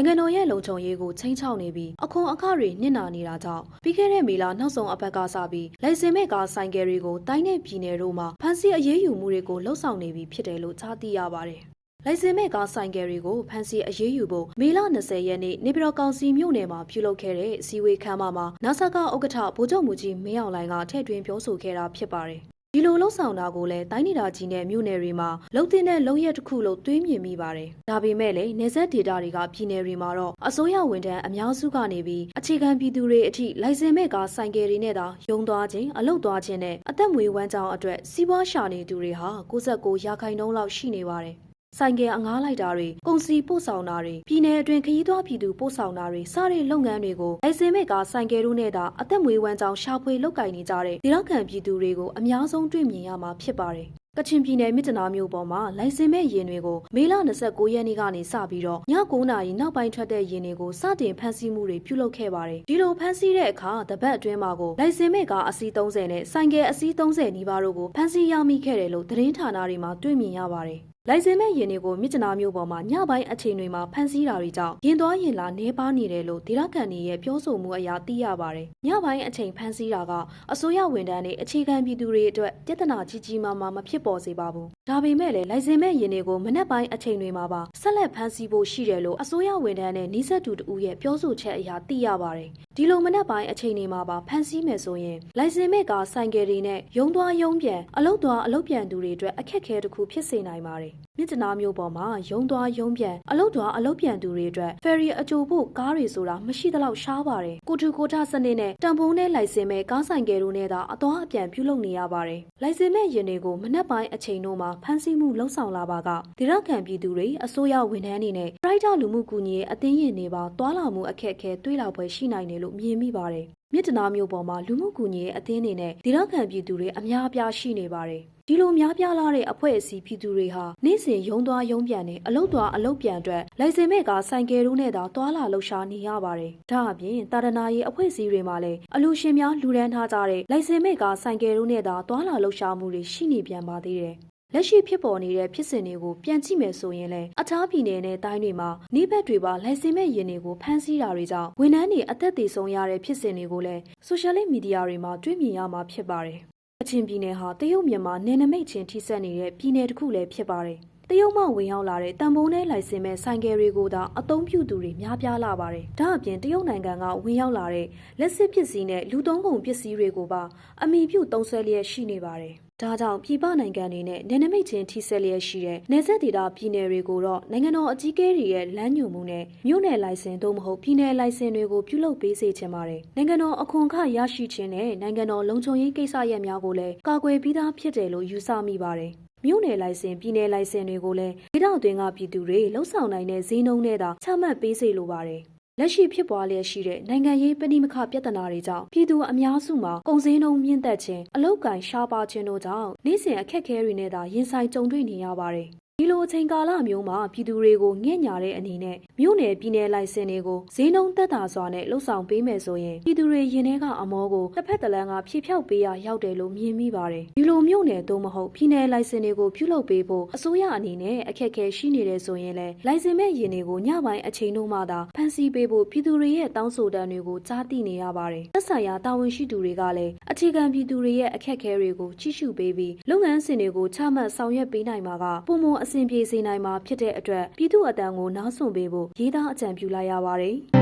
နိုင်ငံတော်ရဲ့လုံခြုံရေးကိုချိန်ချောက်နေပြီးအခွန်အခတွေနစ်နာနေတာကြောင့်ပြီးခဲ့တဲ့မေလနောက်ဆုံးအပတ်ကစပြီးလိုင်စင်မဲ့ကားဆိုင်ကယ်တွေကိုတိုင်းနယ်ပြည်နယ်တို့မှာဖမ်းဆီးအရေးယူမှုတွေကိုလှုံ့ဆော်နေပြီဖြစ်တယ်လို့ကြားသိရပါတယ်။လိုင်စင်မဲ့ကားဆိုင်ကယ်တွေကိုဖမ်းဆီးအရေးယူဖို့မေလ20ရက်နေ့နေပြည်တော်ကောင်စီမြို့နယ်မှာပြုလုပ်ခဲ့တဲ့အစည်းအဝေးခန်းမမှာနာဆာကဥက္ကဋ္ဌဗိုလ်ချုပ်မူကြီးမင်းအောင်လှိုင်ကထည့်သွင်းပြောဆိုခဲ့တာဖြစ်ပါတယ်။ ဒီလိုလှုပ်ဆောင်တာကိုလည်းတိုင်းဒေသကြီးနဲ့မြို့နယ်တွေမှာလုံတင်တဲ့လုံရက်တစ်ခုလို့တွေးမြင်မိပါတယ်။ဒါပေမဲ့လည်းနေဆက်ဒေတာတွေကပြည်နယ်တွေမှာတော့အစိုးရဝန်ထမ်းအများစုကနေပြီးအခြေခံပြည်သူတွေအထိလိုင်စင်မဲ့ကားဆိုင်ကယ်တွေနဲ့သာယုံသွားခြင်းအလုတ်သွားခြင်းနဲ့အသက်မွေးဝမ်းကြောင်းအတွက်စီးပွားရှာနေသူတွေဟာ69ရာခိုင်နှုန်းလောက်ရှိနေပါတယ်။ ဆိုင်ကယ်အငားလိုက်တာတွေကုန်စည်ပို့ဆောင်တာတွေပြည်내အတွင်းခရီးသွားပြည်သူပို့ဆောင်တာတွေစတဲ့လုပ်ငန်းတွေကိုလိုင်စင်မဲ့ကဆိုင်ကယ်တို့နဲ့သာအသက်မွေးဝမ်းကြောင်းရှာဖွေလုပ်ကိုင်နေကြတဲ့ဒေသခံပြည်သူတွေကိုအများဆုံးတွေ့မြင်ရမှာဖြစ်ပါတယ်။ကချင်ပြည်နယ်မြစ်တနာမြို့ပေါ်မှာလိုင်စင်မဲ့ယာဉ်တွေကိုမေလ29ရက်နေ့ကနေစပြီးတော့ည9:00နာရီနောက်ပိုင်းထွက်တဲ့ယာဉ်တွေကိုစတင်ဖမ်းဆီးမှုတွေပြုလုပ်ခဲ့ပါတယ်။ဒီလိုဖမ်းဆီးတဲ့အခါတပတ်အတွင်းမှာကိုလိုင်စင်မဲ့ကအစီး30နဲ့ဆိုင်ကယ်အစီး30နီးပါးတို့ကိုဖမ်းဆီးရမိခဲ့တယ်လို့သတင်းဌာနတွေမှာတွေ့မြင်ရပါတယ်။ လိုင်စင်မဲ့ယာဉ်တွေကိုမြစ်ကြနာမျိုးပေါ်မှာညပိုင်းအချိန်တွေမှာဖမ်းဆီးတာတွေကြောင့်ရင်သွားရင်လာနေပါနေတယ်လို့ဒေသခံတွေရဲ့ပြောဆိုမှုအရသိရပါတယ်။ညပိုင်းအချိန်ဖမ်းဆီးတာကအစိုးရဝန်ထမ်းတွေအခြေခံပြည်သူတွေအတွက်ပြဿနာကြီးကြီးမားမားမဖြစ်ပေါ်စေပါဘူး။ ဒါပေမဲ့လည်းလိုင်စင်မဲ့ယာဉ်တွေကိုမနက်ပိုင်းအချိန်တွေမှာပါဆက်လက်ဖမ်းဆီးဖို့ရှိတယ်လို့အစိုးရဝန်ထမ်းနဲ့နှိစက်တူတူရဲ့ပြောဆိုချက်အရသိရပါတယ်။ဒီလိုမနက်ပိုင်းအချိန်တွေမှာပါဖမ်းဆီးမယ်ဆိုရင်လိုင်စင်မဲ့ကဆိုင်ကယ်တွေနဲ့ရုံသွားရုံပြန်အလုတ်သွားအလုတ်ပြန်သူတွေအတွက်အခက်အခဲတစ်ခုဖြစ်စေနိုင်ပါတယ်။ မြစ်တနာမျိုးပေါ်မှာရုံသွားရုံပြန်အလုတ်သွားအလုတ်ပြန်သူတွေအတွက်ဖယ်ရီအကြိုဖို့ကားတွေဆိုတာမရှိသလောက်ရှားပါတယ်။ကိုတူကိုထစနစ်နဲ့တံပုံးနဲ့လိုင်စင်မဲ့ကားဆိုင်ကယ်တို့နဲ့သာအသွားအပြန်ပြုလုပ်နေရပါတယ်။လိုင်စင်မဲ့ယာဉ်တွေကိုမနက်ပိုင်းအချိန်တို့မှာဖမ်းဆီးမှုလှုံ့ဆော်လာပါကဒေသခံပြည်သူတွေအစိုးရဝန်ထမ်းတွေနဲ့ပရိုက်တာလူမှုကူညီရေးအသင်းရင်တွေပါတွာလာမှုအခက်အခဲတွေးလောက်ပွဲရှိနိုင်တယ်လို့မြင်မိပါတယ်။ မြစ်တနာမျိုးပေါ်မှာလူမှုကူညီရေးအသင်းတွေနဲ့ဒေသခံပြည်သူတွေအများအပြားရှိနေပါတယ်။ဒီလိုများပြားလာတဲ့အဖွဲ့အစည်းပြည်သူတွေဟာနေ့စဉ်ရုံသွားရုံပြန်နဲ့အလုတ်သွားအလုတ်ပြန်အတွက်လိုင်စင်မဲ့ကဆိုင်ကယ်တို့နဲ့သာတွာလာလှုပ်ရှားနေရပါတယ်။ဒါအပြင်တာရနာရေးအဖွဲ့အစည်းတွေမှာလည်းအလူရှင်များလူဒန်းထားကြတဲ့လိုင်စင်မဲ့ကဆိုင်ကယ်တို့နဲ့သာတွာလာလှုပ်ရှားမှုတွေရှိနေပြန်ပါသေးတယ်။ လက်ရှိဖြစ်ပေါ်နေတဲ့ဖြစ်စဉ်တွေကိုပြန်ကြည့်မယ်ဆိုရင်လည်းအထားပြည်နယ်နဲ့တိုင်းတွေမှာနေဘက်တွေပါလိုင်စင်မဲ့ရင်တွေကိုဖမ်းဆီးတာတွေကြောင့်ဝန်ထမ်းတွေအသက်သေဆုံးရတဲ့ဖြစ်စဉ်တွေကိုလည်းဆိုရှယ်လစ်မီဒီယာတွေမှာတွေ့မြင်ရမှာဖြစ်ပါတယ်။အချင်းပြည်နယ်ဟာတရုတ်မြန်မာနယ်နိမိတ်ချင်းထိစပ်နေတဲ့ပြည်နယ်တစ်ခုလည်းဖြစ်ပါတယ်။ တရုတ်မှဝင်ရောက်လာတဲ့တန်ဖိုးနဲ့လိုင်စင်မဲ့ဆိုင်ကယ်တွေကိုသာအသုံးပြုသူတွေများပြားလာပါတယ်။ဒါအပြင်တရုတ်နိုင်ငံကဝင်ရောက်လာတဲ့လက်စစ်ပစ္စည်းနဲ့လူသုံးကုန်ပစ္စည်းတွေကိုပါအမိပြုသုံးဆွဲလျက်ရှိနေပါတယ်။ဒါကြောင့်ပြည်ပနိုင်ငံတွေနဲ့နယ်နိမိတ်ချင်းထိစပ်လျက်ရှိတဲ့နယ်စပ်ဒေသပြည်နယ်တွေကိုတော့နိုင်ငံတော်အကြီးအကဲတွေရဲ့လမ်းညွှန်မှုနဲ့မြို့နယ်လိုင်စင်သို့မဟုတ်ပြည်နယ်လိုင်စင်တွေကိုပြုလုပ်ပေးစေချင်ပါတယ်။နိုင်ငံတော်အခွန်အခရရှိခြင်းနဲ့နိုင်ငံတော်လုံခြုံရေးကိစ္စရပ်များကိုလည်းကာကွယ်ပြီးသားဖြစ်တယ်လို့ယူဆမိပါတယ်။ မြို့နယ်လိုင်စင်ပြည်နယ်လိုင်စင်တွေကိုလည်းဒေသအတွင်းကပြည်သူတွေလှုပ်ဆောင်နိုင်တဲ့ဈေးနှုန်းနဲ့သာချမှတ်ပေးစေလိုပါတယ်။လက်ရှိဖြစ်ပွားလျက်ရှိတဲ့နိုင်ငံရေးပဋိမခပြဿနာတွေကြောင့်ပြည်သူအများစုမှာကုန်စည်နှုန်းမြင့်တက်ခြင်းအလောက်ကန်ရှားပါခြင်းတို့ကြောင့်နေ့စဉ်အခက်အခဲတွေနဲ့သာရင်ဆိုင်ကြုံတွေ့နေရပါတယ် ဒီလိုအချိန်ကာလမျိုးမှာပြည်သူတွေကိုငှက်ညာတဲ့အနေနဲ့မြို့နယ်ပြည်နယ်လိုင်စင်တွေကိုဈေးနှုန်းသက်သာစွာနဲ့လှုပ်ဆောင်ပေးမယ်ဆိုရင်ပြည်သူတွေရင်ထဲကအမောကိုတစ်ဖက်တစ်လမ်းကဖြည့်ဖြောက်ပေးရရောက်တယ်လို့မြင်မိပါတယ်ဒီလိုမြို့နယ်သို့မဟုတ်ပြည်နယ်လိုင်စင်တွေကိုပြုလုပ်ပေးဖို့အစိုးရအနေနဲ့အခက်အခဲရှိနေတယ်ဆိုရင်လည်းလိုင်စင်မဲ့ရင်တွေကိုညပိုင်းအချိန်တို့မှသာဖန်ဆီးပေးဖို့ပြည်သူတွေရဲ့တောင်းဆိုတမ်းတွေကိုကြားသိနေရပါတယ်သက် ဆိုင်ရာတာဝန်ရှိသူတွေကလည်းအခြေခံပြည်သူတွေရဲ့အခက်အခဲတွေကိုကြီးစုပေးပြီးလုပ်ငန်းစဉ်တွေကိုချမှတ်ဆောင်ရွက်ပေးနိုင်မှာကပုံမအဆင်ပြေစေနိုင်မှာဖြစ်တဲ့အတွက်ပြည်သူအတန်းကိုနားဆွပေးဖို့ရေးသားအကြံပြုလိုက်ရပါတယ်